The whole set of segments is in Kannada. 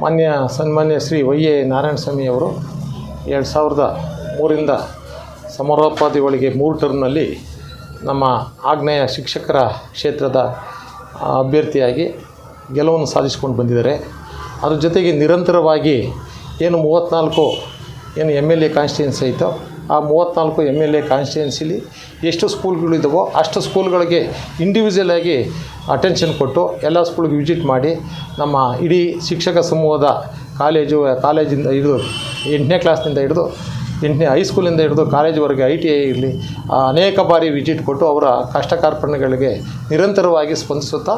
ಮಾನ್ಯ ಸನ್ಮಾನ್ಯ ಶ್ರೀ ವೈ ಎ ನಾರಾಯಣಸ್ವಾಮಿ ಅವರು ಎರಡು ಸಾವಿರದ ಮೂರಿಂದ ಒಳಗೆ ಮೂರು ಟರ್ಮ್ನಲ್ಲಿ ನಮ್ಮ ಆಗ್ನೇಯ ಶಿಕ್ಷಕರ ಕ್ಷೇತ್ರದ ಅಭ್ಯರ್ಥಿಯಾಗಿ ಗೆಲುವನ್ನು ಸಾಧಿಸ್ಕೊಂಡು ಬಂದಿದ್ದಾರೆ. ಅದ್ರ ಜೊತೆಗೆ ನಿರಂತರವಾಗಿ ಏನು ಮೂವತ್ತ್ನಾಲ್ಕು ಏನು ಎಂ ಎಲ್ ಎ ಕಾನ್ಸ್ಟಿಟ್ಯೂನ್ಸಿ ಐತೋ ಆ ಮೂವತ್ತ್ನಾಲ್ಕು ಎಂ ಎಲ್ ಎ ಕಾನ್ಸ್ಟಿಟ್ಯೆನ್ಸಿಲಿ ಎಷ್ಟು ಸ್ಕೂಲ್ಗಳಿದ್ದಾವೋ ಅಷ್ಟು ಸ್ಕೂಲ್ಗಳಿಗೆ ಇಂಡಿವಿಜುವಲ್ ಆಗಿ ಅಟೆನ್ಷನ್ ಕೊಟ್ಟು ಎಲ್ಲ ಸ್ಕೂಲ್ಗೆ ವಿಸಿಟ್ ಮಾಡಿ ನಮ್ಮ ಇಡೀ ಶಿಕ್ಷಕ ಸಮೂಹದ ಕಾಲೇಜು ಕಾಲೇಜಿಂದ ಹಿಡಿದು ಎಂಟನೇ ಕ್ಲಾಸ್ನಿಂದ ಹಿಡಿದು ಎಂಟನೇ ಹೈಸ್ಕೂಲಿಂದ ಹಿಡಿದು ಕಾಲೇಜ್ವರೆಗೆ ಐ ಟಿ ಐ ಇರಲಿ ಅನೇಕ ಬಾರಿ ವಿಸಿಟ್ ಕೊಟ್ಟು ಅವರ ಕಷ್ಟ ಕಾರ್ಪಣ್ಯಗಳಿಗೆ ನಿರಂತರವಾಗಿ ಸ್ಪಂದಿಸುತ್ತಾ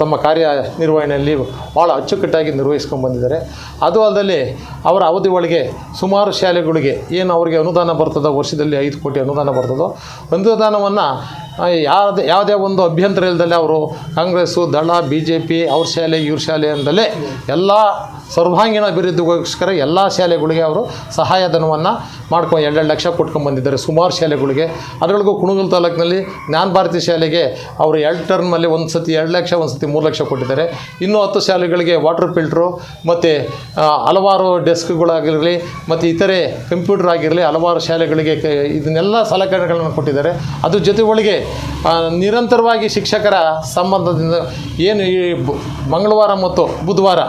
ತಮ್ಮ ಕಾರ್ಯ ನಿರ್ವಹಣೆಯಲ್ಲಿ ಭಾಳ ಅಚ್ಚುಕಟ್ಟಾಗಿ ನಿರ್ವಹಿಸ್ಕೊಂಡು ಬಂದಿದ್ದಾರೆ. ಅದು ಅಲ್ಲದೆ ಅವರ ಅವಧಿ ಒಳಗೆ ಸುಮಾರು ಶಾಲೆಗಳಿಗೆ ಏನು ಅವರಿಗೆ ಅನುದಾನ ಬರ್ತದೋ, ವರ್ಷದಲ್ಲಿ ಐದು ಕೋಟಿ ಅನುದಾನ ಬರ್ತದೋ ಅನುದಾನವನ್ನು ಯಾವುದೇ ಯಾವುದೇ ಒಂದು ಅಭ್ಯಂತರ ಇಲ್ಲದಲ್ಲೇ ಅವರು ಕಾಂಗ್ರೆಸ್ಸು, ದಳ ಬಿ ಜೆ ಪಿ ಅವ್ರ ಶಾಲೆ, ಇವ್ರ ಶಾಲೆ ಅಂದಲೇ ಎಲ್ಲ ಸರ್ವಾಂಗೀಣ ಅಭಿವೃದ್ಧಿಗೋಸ್ಕರ ಎಲ್ಲ ಶಾಲೆಗಳಿಗೆ ಅವರು ಸಹಾಯಧನವನ್ನು ಮಾಡ್ಕೊ ಎರಡೆರಡು ಲಕ್ಷ ಕೊಟ್ಕೊಂಡು ಬಂದಿದ್ದಾರೆ. ಸುಮಾರು ಶಾಲೆಗಳಿಗೆ. ಅದರೊಳಗೂ ಕುಣಗಲ್ ತಾಲೂಕಿನಲ್ಲಿ ಜ್ಞಾನ ಭಾರತಿ ಶಾಲೆಗೆ ಅವರು ಎರಡು ಟರ್ಮಲ್ಲಿ ಒಂದು ಸತಿ ಎರಡು ಲಕ್ಷ, ಒಂದು ಸತಿ ಮೂರು ಲಕ್ಷ ಕೊಟ್ಟಿದ್ದಾರೆ. ಇನ್ನೂ ಹತ್ತು ಶಾಲೆಗಳಿಗೆ ವಾಟರ್ ಫಿಲ್ಟ್ರು ಮತ್ತು ಹಲವಾರು ಡೆಸ್ಕ್ಗಳಾಗಿರಲಿ, ಮತ್ತು ಇತರೆ ಕಂಪ್ಯೂಟರ್ ಆಗಿರಲಿ ಹಲವಾರು ಶಾಲೆಗಳಿಗೆ ಇದನ್ನೆಲ್ಲ ಸಲಕರಣೆಗಳನ್ನು ಕೊಟ್ಟಿದ್ದಾರೆ. ಅದ್ರ ಜೊತೆ ಒಳಗೆ ನಿರಂತರವಾಗಿ ಶಿಕ್ಷಕರ ಸಂಬಂಧದಿಂದ ಏನು ಈ ಮಂಗಳವಾರ ಮತ್ತು ಬುಧವಾರ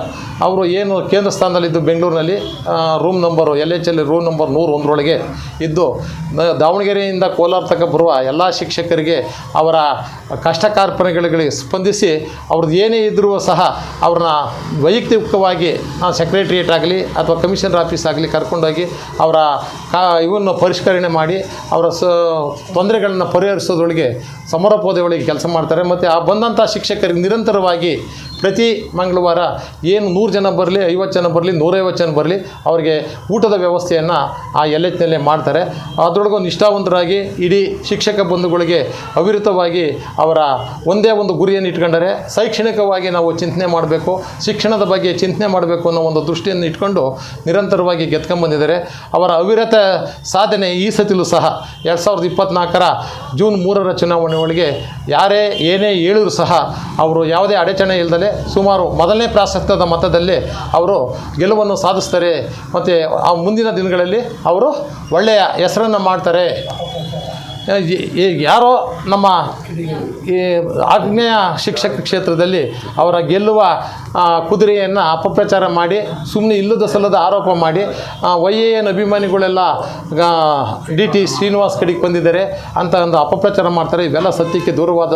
ಅವರು ಏನು ಕೇಂದ್ರ ಸ್ಥಾನದಲ್ಲಿದ್ದು ಬೆಂಗಳೂರಿನಲ್ಲಿ room number L H L room number ನೂರು ಒಂದರೊಳಗೆ ಇದ್ದು ದಾವಣಗೆರೆಯಿಂದ ಕೋಲಾರ ತನಕ ಬರುವ ಎಲ್ಲ ಶಿಕ್ಷಕರಿಗೆ ಅವರ ಕಷ್ಟ ಕಾರ್ಪಣೆಗಳಿಗೆ ಸ್ಪಂದಿಸಿ ಅವ್ರದ್ದು ಏನೇ ಇದ್ದರೂ ಸಹ ಅವ್ರನ್ನ ವೈಯಕ್ತಿಕವಾಗಿ ಸೆಕ್ರೆಟ್ರಿಯೇಟ್ ಆಗಲಿ ಅಥವಾ ಕಮಿಷನರ್ ಆಫೀಸ್ ಆಗಲಿ ಕರ್ಕೊಂಡೋಗಿ ಅವರ ಕಾ, ಇವನ್ನು ಪರಿಷ್ಕರಣೆ ಮಾಡಿ ಅವರ ಸ, ತೊಂದರೆಗಳನ್ನು ಪರಿಹರಿಸೋದ್ರೊಳಗೆ ಸಮರೋಪಾದಿಯೊಳಗೆ ಕೆಲಸ ಮಾಡ್ತಾರೆ. ಮತ್ತು ಆ ಬಂದಂಥ ಶಿಕ್ಷಕರಿಗೆ ನಿರಂತರವಾಗಿ ಪ್ರತಿ ಮಂಗಳವಾರ ಏನು ನೂರು ಜನ ಬರಲಿ, ಐವತ್ತು ಜನ ಬರಲಿ, ನೂರೈವತ್ತು ಜನ ಬರಲಿ, ಅವರಿಗೆ ಊಟದ ವ್ಯವಸ್ಥೆಯನ್ನು ಆ ಎಲ್ ಎಚ್ನಲ್ಲೇ ಮಾಡ್ತಾರೆ. ಅದರೊಳಗೂ ನಿಷ್ಠಾವಂತರಾಗಿ ಇಡೀ ಶಿಕ್ಷಕ ಬಂಧುಗಳಿಗೆ ಅವಿರತವಾಗಿ ಅವರ ಒಂದೇ ಒಂದು ಗುರಿಯನ್ನು ಇಟ್ಕೊಂಡರೆ ಶೈಕ್ಷಣಿಕವಾಗಿ ನಾವು ಚಿಂತನೆ ಮಾಡಬೇಕು, ಶಿಕ್ಷಣದ ಬಗ್ಗೆ ಚಿಂತನೆ ಮಾಡಬೇಕು ಅನ್ನೋ ಒಂದು ದೃಷ್ಟಿಯನ್ನು ಇಟ್ಕೊಂಡು ನಿರಂತರವಾಗಿ ಗೆದ್ಕೊಂಬಂದಿದ್ದಾರೆ ಅವರ ಅವಿರತ ಸಾಧನೆ ಈ ಸತಿಲೂ ಸಹ. ಎರಡು ಸಾವಿರದ ಇಪ್ಪತ್ತ್ನಾಲ್ಕರ ಜೂನ್ ಮೂರರ ಚುನಾವಣೆ ಒಳಗೆ ಯಾರೇ ಏನೇ ಹೇಳಿದ್ರು ಸಹ, ಅವರು ಯಾವುದೇ ಅಡಚಣೆ ಇಲ್ಲದಲೇ ಸುಮಾರು ಮೊದಲನೇ ಪ್ರಾಶಸ್ತ್ಯದ ಮತದಲ್ಲಿ ಅವರು ಗೆಲುವನ್ನು ಸಾಧಿಸ್ತಾರೆ. ಮತ್ತು ಆ ಮುಂದಿನ ದಿನಗಳಲ್ಲಿ ಅವರು ಒಳ್ಳೆಯ ಹೆಸರನ್ನು ಮಾಡ್ತಾರೆ. ಯಾರೋ ನಮ್ಮ ಈ ಆಗ್ನೇಯ ಶಿಕ್ಷಕ ಕ್ಷೇತ್ರದಲ್ಲಿ ಅವರ ಗೆಲ್ಲುವ ಕುದುರೆಯನ್ನು ಅಪಪ್ರಚಾರ ಮಾಡಿ ಸುಮ್ಮನೆ ಇಲ್ಲದ ಸಲ್ಲದ ಆರೋಪ ಮಾಡಿ ವೈ ಎ ಎನ್ ಅಭಿಮಾನಿಗಳೆಲ್ಲ ಡಿ ಟಿ ಶ್ರೀನಿವಾಸ್ ಕಡೆಗೆ ಬಂದಿದ್ದಾರೆ. ಅಂತ ಒಂದು ಅಪಪ್ರಚಾರ ಮಾಡ್ತಾರೆ. ಇವೆಲ್ಲ ಸತ್ಯಕ್ಕೆ ದೂರವಾದ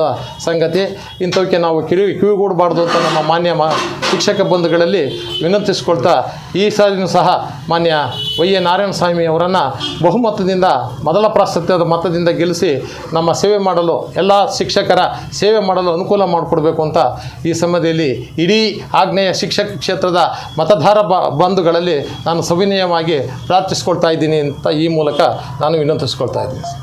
ಸಂಗತಿ. ಇಂಥವಕ್ಕೆ ನಾವು ಕಿವಿ ಕಿವಿಗೂಡಬಾರ್ದು ಅಂತ ನಮ್ಮ ಮಾನ್ಯ ಮಾ, ಶಿಕ್ಷಕ ಬಂಧುಗಳಲ್ಲಿ ವಿನಂತಿಸ್ಕೊಳ್ತಾ ಈ ಸಾರಿನೂ ಸಹ ಮಾನ್ಯ ವೈ ಎ ನಾರಾಯಣ ಸ್ವಾಮಿ ಅವರನ್ನು ಬಹುಮತದಿಂದ, ಮೊದಲ ಪ್ರಾಶಸ್ತ್ಯದ ಮತದಿಂದ ಗೆಲ್ಲಿಸಿ ನಮ್ಮ ಸೇವೆ ಮಾಡಲು, ಎಲ್ಲ ಶಿಕ್ಷಕರ ಸೇವೆ ಮಾಡಲು ಅನುಕೂಲ ಮಾಡಿಕೊಡ್ಬೇಕು ಅಂತ ಈ ಸಮಯದಲ್ಲಿ ಇಡೀ ಆಗ್ನೇಯ ಶಿಕ್ಷಕ ಕ್ಷೇತ್ರದ ಮತದಾರ ಬ, ಬಂಧುಗಳಲ್ಲಿ ನಾನು ಸವಿನಯವಾಗಿ ಪ್ರಾರ್ಥಿಸ್ಕೊಳ್ತಾ ಇದ್ದೀನಿ ಅಂತ ಈ ಮೂಲಕ ನಾನು ವಿನಂತಿಸ್ಕೊಳ್ತಾ ಇದ್ದೀನಿ.